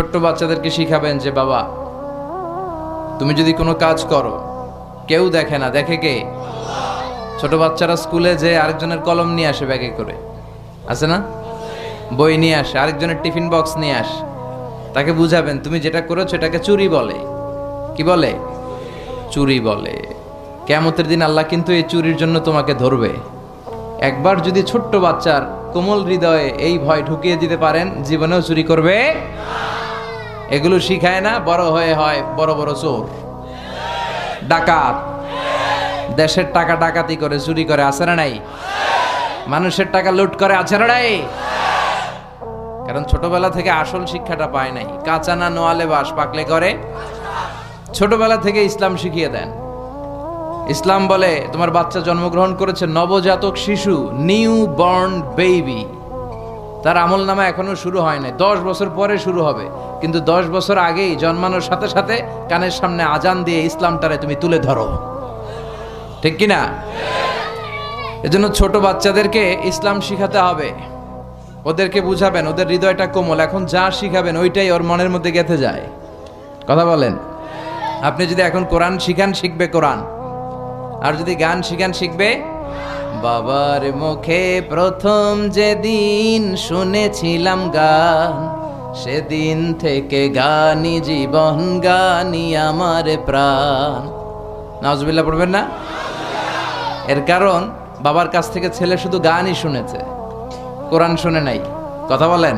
ছোট্ট বাচ্চাদেরকে শিখাবেন যে, বাবা, তুমি যদি কোনো কাজ করো, কেউ দেখে না, দেখে কে? ছোট বাচ্চারা স্কুলে যে আরেকজনের কলম নিয়ে আসে ব্যাগে করে। আছে না? বই নিয়ে আসে, আরেকজনের টিফিন বক্স নিয়ে আসে। তাকে বুঝাবেন, তুমি যেটা করেছ, এটাকে চুরি বলে। কি বলে? চুরি বলে। কেমতের দিন আল্লাহ কিন্তু এই চুরির জন্য তোমাকে ধরবে। একবার যদি ছোট্ট বাচ্চার কোমল হৃদয়ে এই ভয় ঢুকিয়ে দিতে পারেন, জীবনেও চুরি করবে এগুলো শিখায় না, বড় হয়ে হয় বড় বড় চোর। ডাকাত। দেশের টাকা ডাকাতি করে, চুরি করে, আছে না নাই? মানুষের টাকা লুট করে, আছে না নাই? কারণ ছোটবেলা থেকে আসল শিক্ষাটা পায় নাই। কাঁচা না নোয়ালে বাস পাকলে করে। ছোটবেলা থেকে ইসলাম শিখিয়ে দেন। ইসলাম বলে, তোমার বাচ্চা জন্মগ্রহণ করেছে নবজাতক শিশু নিউ বর্ন বেবি তার আমল নামা এখনও শুরু হয় নাই। দশ বছর পরে শুরু হবে। কিন্তু দশ বছর আগেই জন্মানোর সাথে সাথে কানের সামনে আজান দিয়ে ইসলামটারে তুমি তুলে ধরো। ঠিক কি না এজন্য ছোট বাচ্চাদেরকে ইসলাম শিখাতে হবে। ওদেরকে বুঝাবেন, ওদের হৃদয়টা কোমল। এখন যা শিখাবেন, ওইটাই ওর মনের মধ্যে গেঁথে যায়। কথা বলেন? আপনি যদি এখন কোরআন শিখান, শিখবে কোরআন। আর যদি গান শিখান, শিখবে? বাবার মুখে প্রথম যেদিন শুনেছিলাম গান সেদিন থেকে গানি জীবন, গানি আমার প্রাণ। নাজবিল্লা পড়বেন না? এর কারণ, বাবার কাছ থেকে ছেলে শুধু গানই শুনেছে। কোরআন শুনে নাই। কথা বলেন?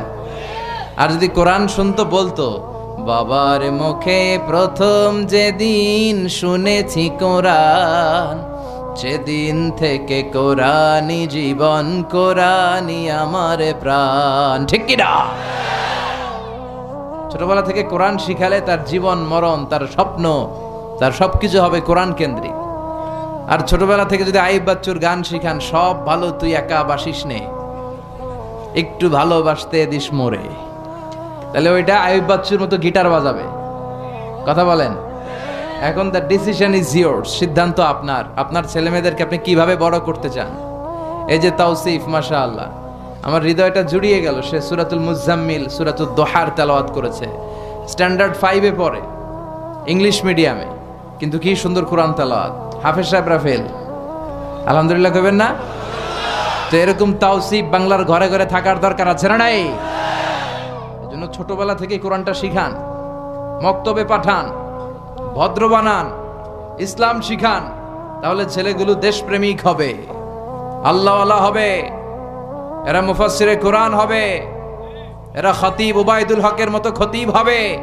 আর যদি কোরআন শুনতো, বলতো, বাবার মুখে প্রথম যেদিন শুনেছি কোরআন, সেদিন থেকে কোরআনই জীবন, কোরআনই আমার প্রাণ। ঠিক কিনা? ছোটবেলা থেকে কোরআন শিখালে তার জীবন, মরণ, তার স্বপ্ন, তার সবকিছু হবে কোরআন কেন্দ্রিক। আর ছোটবেলা থেকে যদি আইব বাচ্চুর গান শিখান, সব ভালো, তুই একা বাসিস নে। একটু ভালোবাসতে দিস মোরে। তাহলে ওইটা আইব বাচ্চুর মতো গিটার বাজাবে। কথা বলেন? এখন দ্য ডিসিশন ইজ ইয়োর সিদ্ধান্ত আপনার। আপনার ছেলে মেয়েদেরকে আপনি কীভাবে বড় করতে চান? এই যে তাওসিফ মাশা আল্লাহ আমার হৃদয়টা জুড়িয়ে গেল। সে সুরাতুল মুজাম্মিল সুরাতুল দোহার তেলাওয়াত করেছে। স্ট্যান্ডার্ড ফাইভে পড়ে, ইংলিশ মিডিয়ামে। কিন্তু কি সুন্দর কোরআন তেলাওয়াত। হাফেজ সাহেবরা ফেল আলহামদুলিল্লাহ কবেন না? তো এরকম তাওসিফ বাংলার ঘরে ঘরে থাকার দরকার আছে না নাই? এজন্য ছোটবেলা থেকে কোরআনটা শিখান, মক্তবে পাঠান, ভদ্র বানান, ইসলাম শিখান, তাহলে ছেলেগুলো দেশপ্রেমিক হবে। আল্লাহওয়ালা হবে। এরা মুফাসসিরে কোরআন হবে। এরা খতিব উবাইদুল হকের মতো খতিব হবে।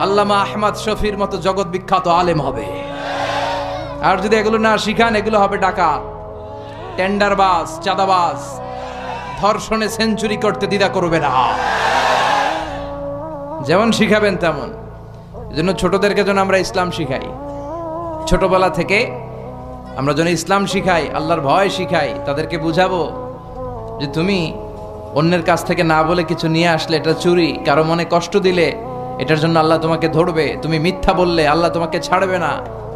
আল্লামা আহমদ শফির মতো জগৎ বিখ্যাত আলেম হবে। আর যদি এগুলো না শিখান, এগুলো হবে ডাকা টেন্ডারবাজ, চাঁদাবাজ। ধর্ষণে সেঞ্চুরি করতে দ্বিধা করবে না। যেমন শিখাবেন তেমন। এজন্য ছোটদেরকে যেন আমরা ইসলাম শিখাই। ছোটবেলা থেকে আমরা যেন ইসলাম শিখাই, আল্লাহর ভয় শিখাই, তাদেরকে বুঝাবো। যে তুমি অন্যের কাছ থেকে না বলে কিছু নিয়ে আসলে এটা চুরি, কারও মনে কষ্ট দিলে এটার জন্য আল্লাহ তোমাকে ধরবে। তুমি মিথ্যা বললে আল্লাহ তোমাকে ছাড়বে না।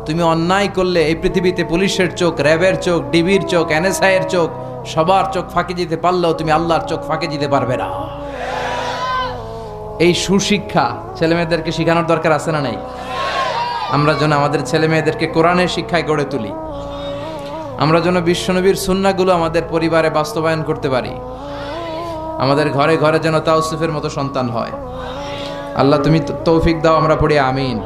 তুমি অন্যায় করলে এই পৃথিবীতে পুলিশের চোখ, র্যাবের চোখ, ডিবির চোখ এনএসআই এর চোখ, সবার চোখ ফাঁকি দিতে পারলেও তুমি আল্লাহর চোখ ফাঁকি দিতে পারবে না। এই সুশিক্ষা ছেলে মেয়েদেরকে শেখানোর দরকার আছে না নাই? আমরা যেন আমাদের ছেলে মেয়েদেরকে কোরআনের শিক্ষায় গড়ে তুলি। আমরা যেন বিশ্বনবীর সুন্নাগুলো আমাদের পরিবারে বাস্তবায়ন করতে পারি। আমাদের ঘরে ঘরে যেন তাওসিফের মতো সন্তান হয়। আল্লাহ তুমি তৌফিক দাও, আমরা পড়ি আমিন।